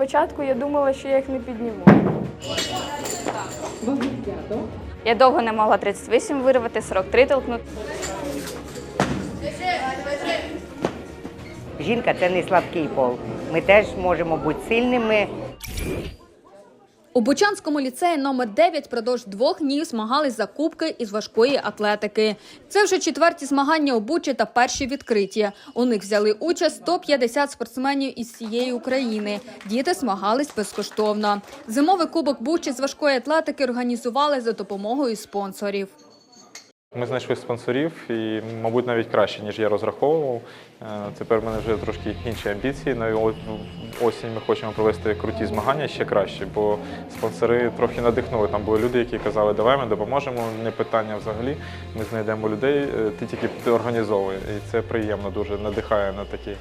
спочатку я думала, що я їх не підніму. Я довго не могла 38 вирвати, 43 толкнути. Жінка це не слабкий пол. Ми теж можемо бути сильними. У Бучанському ліцеї номер 9 продовж двох днів змагались за кубки із важкої атлетики. Це вже четверті змагання у Бучі та перші відкриті. У них взяли участь 150 спортсменів із всієї України. Діти змагались безкоштовно. Зимовий кубок Бучі з важкої атлетики організували за допомогою спонсорів. Ми знайшли спонсорів і, мабуть, навіть краще, ніж я розраховував. Е, Тепер в мене вже трошки інші амбіції. На осінь ми хочемо провести круті змагання ще краще, бо спонсори трохи надихнули. Там були люди, які казали, давай ми допоможемо, не питання взагалі. Ми знайдемо людей, е, ти тільки організовуй. І це приємно дуже надихає на такі.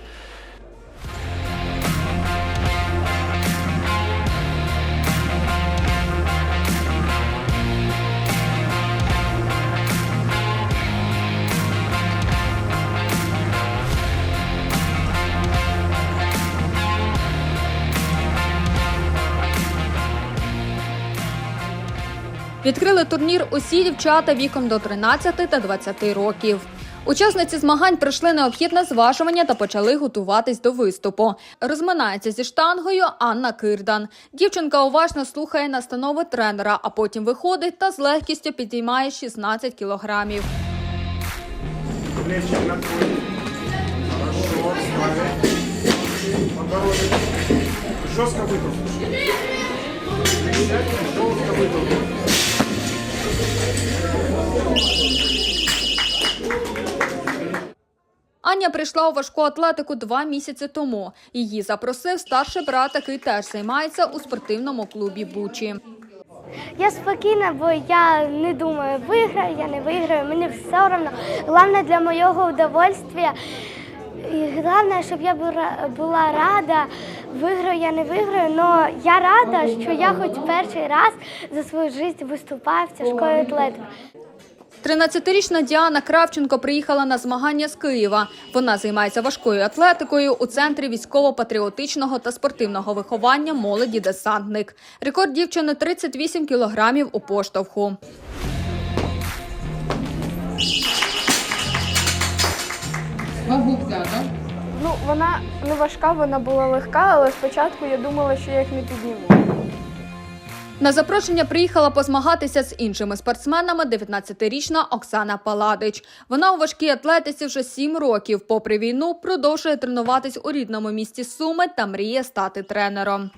Відкрили турнір усі дівчата віком до 13 та 20 років. Учасниці змагань пройшли необхідне зважування та почали готуватись до виступу. Розминається зі штангою Анна Кирдан. Дівчинка уважно слухає настанови тренера, а потім виходить та з легкістю підіймає 16 кілограмів. Плечи наклонить. Хорошо. Подбородок. Жестко вытолкнуть. Аня прийшла у важку атлетику два місяці тому. Її запросив старший брат, який теж займається у спортивному клубі Бучі. Я спокійна, бо я не думаю, виграю, я не виграю, мені все одно. Головне для моєго удовольствия. І головне, щоб я була рада, виграю, я не виграю, але я рада, що я хоч перший раз за свою життя виступаю в тяжкої атлетики. 13-річна Діана Кравченко приїхала на змагання з Києва. Вона займається важкою атлетикою у центрі військово-патріотичного та спортивного виховання молоді десантник. Рекорд дівчини 38 кілограмів у поштовху. Ну, вона не важка, вона була легка, але спочатку я думала, що я їх не підніму. На запрошення приїхала позмагатися з іншими спортсменами 19-річна Оксана Паладич. Вона у важкій атлетиці вже 7 років. Попри війну, продовжує тренуватись у рідному місті Суми та мріє стати тренером.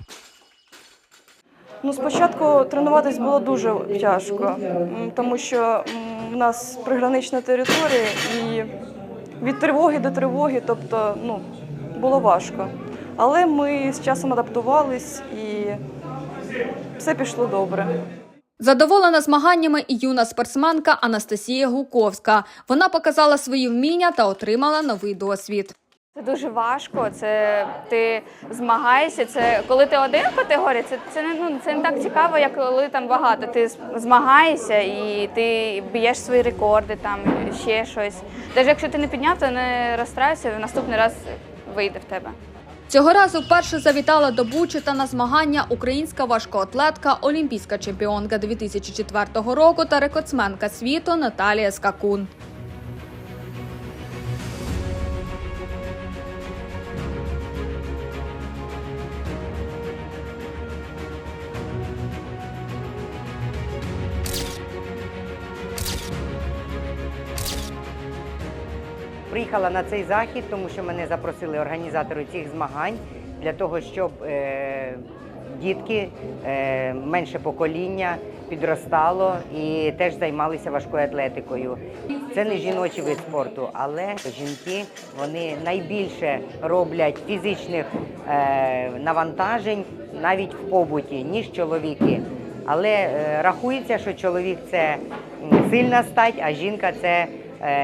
Ну, спочатку тренуватись було дуже тяжко, тому що в нас пригранична територія і від тривоги до тривоги, тобто ну, було важко. Але ми з часом адаптувались і все пішло добре. Задоволена змаганнями і юна спортсменка Анастасія Гуковська. Вона показала свої вміння та отримала новий досвід. Це дуже важко. Це ти змагаєшся. Це коли ти один в категорії, це, це не ну це не так цікаво, як коли там багато. Ти змагаєшся і ти б'єш свої рекорди, там ще щось. Навіть якщо ти не підняв, то не розстраюйся, в наступний раз вийде в тебе. Цього разу вперше завітала до Бучі та на змагання українська важкоатлетка, олімпійська чемпіонка 2004 року та рекордсменка світу Наталія Скакун. Приїхала на цей захід, тому що мене запросили організатори цих змагань для того, щоб е, дітки, е, менше покоління підростало і теж займалися важкою атлетикою. Це не жіночий вид спорту, але жінки вони найбільше роблять фізичних е, навантажень навіть в побуті, ніж чоловіки. Але е, рахується, що чоловік це сильна стать, а жінка це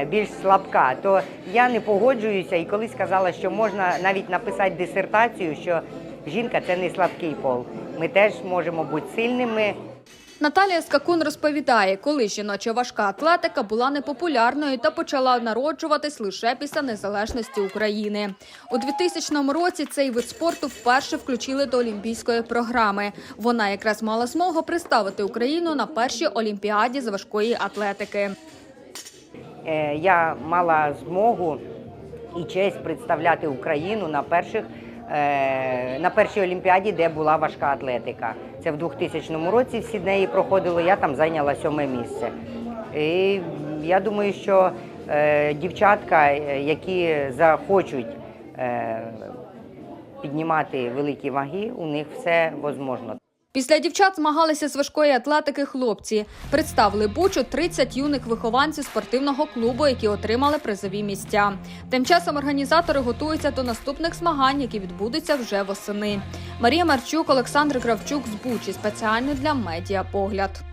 більш слабка. То я не погоджуюся і колись сказала, що можна навіть написати дисертацію, що жінка це не слабкий пол. Ми теж можемо бути сильними. Наталія Скакун розповідає, коли жіноча важка атлетика була непопулярною та почала народжуватись лише після незалежності України. У 2000 році цей вид спорту вперше включили до олімпійської програми. Вона якраз мала змогу представити Україну на першій олімпіаді з важкої атлетики. Е, Я мала змогу і честь представляти Україну на перших. е, На першій олімпіаді, де була важка атлетика. Це в 2000 році в Сіднеї проходило, я там зайняла сьоме місце. І я думаю, що е, дівчатка, які захочуть піднімати великі ваги, у них все можливо. Після дівчат змагалися з важкої атлетики хлопці. Представили Бучу 30 юних вихованців спортивного клубу, які отримали призові місця. Тим часом організатори готуються до наступних змагань, які відбудуться вже восени. Марія Марчук, Олександр Кравчук з Бучі спеціально для медіа погляд.